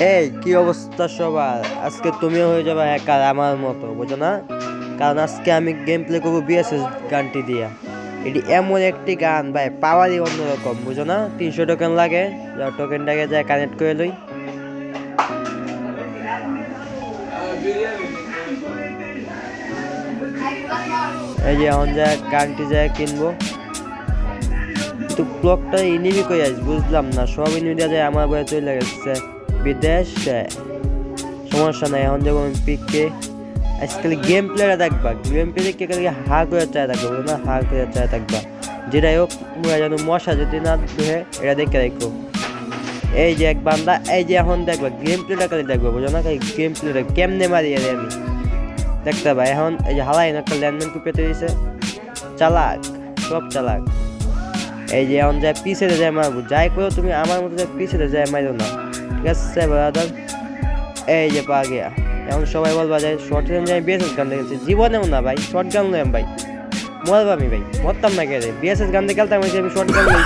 এই, কি অবস্থা সবার? আজকে তুমিও হয়ে যাবে একার আমার মতো, বুঝো না? কারণ আজকে আমি গেম প্লে করব বিএসএস গানটি দিয়া। এটি এমন একটি গান, ভাই, পাওয়ারই অন্যরকম বুঝো না? তিনশো টোকেন লাগে যা টোকেনটাকে যায় কানেক্ট করে লই। এই যে, এখন যা গানটি যায় কিনবো। কিন্তু ব্লকটা ইনিমি কই আস বুঝলাম না, সব ইনিমি দিয়ে যায় আমার বয়ে চলে গেছে। বিদেশ। সমস্যা নাই, এখন যাব আমি পিককে আজকাল গেম প্লেয়ার দেখবা গেম প্লে দেখে খালি হা করে চায় থাকবা না? হা করে চায় থাকবা। যেটাই হোক মোরা যেন মশা যদি না ধুয়ে, এটা দেখে রাখো। এই যে এক বান্দা, এই যে এখন দেখবা গেম প্লেটা খালি দেখবা, বুঝো না? গেম প্লেটা কেমনে মারি আরে আমি? দেখতে পাই এখন এই যে হালাই একটা ল্যান্ডম্যান কু পেতে দিয়েছে চালাক, সব চালাক। এই যে এখন যায় পিছে যায় মারবো। যাই করো তুমি, আমার মতো যায় পিছে যায় মারো না। ঠিক আছে ব্রাদার এই যে পা গিয়া এখন সবাই বলবা যায় শর্ট গান আমি বিএসএস গান দেখেছি। জীবনেও না ভাই শর্ট গান নয় ভাই। মরবা আমি ভাই, মরতাম না কে বিএসএস গান দেখে খেলতাম আমি শর্ট গান লই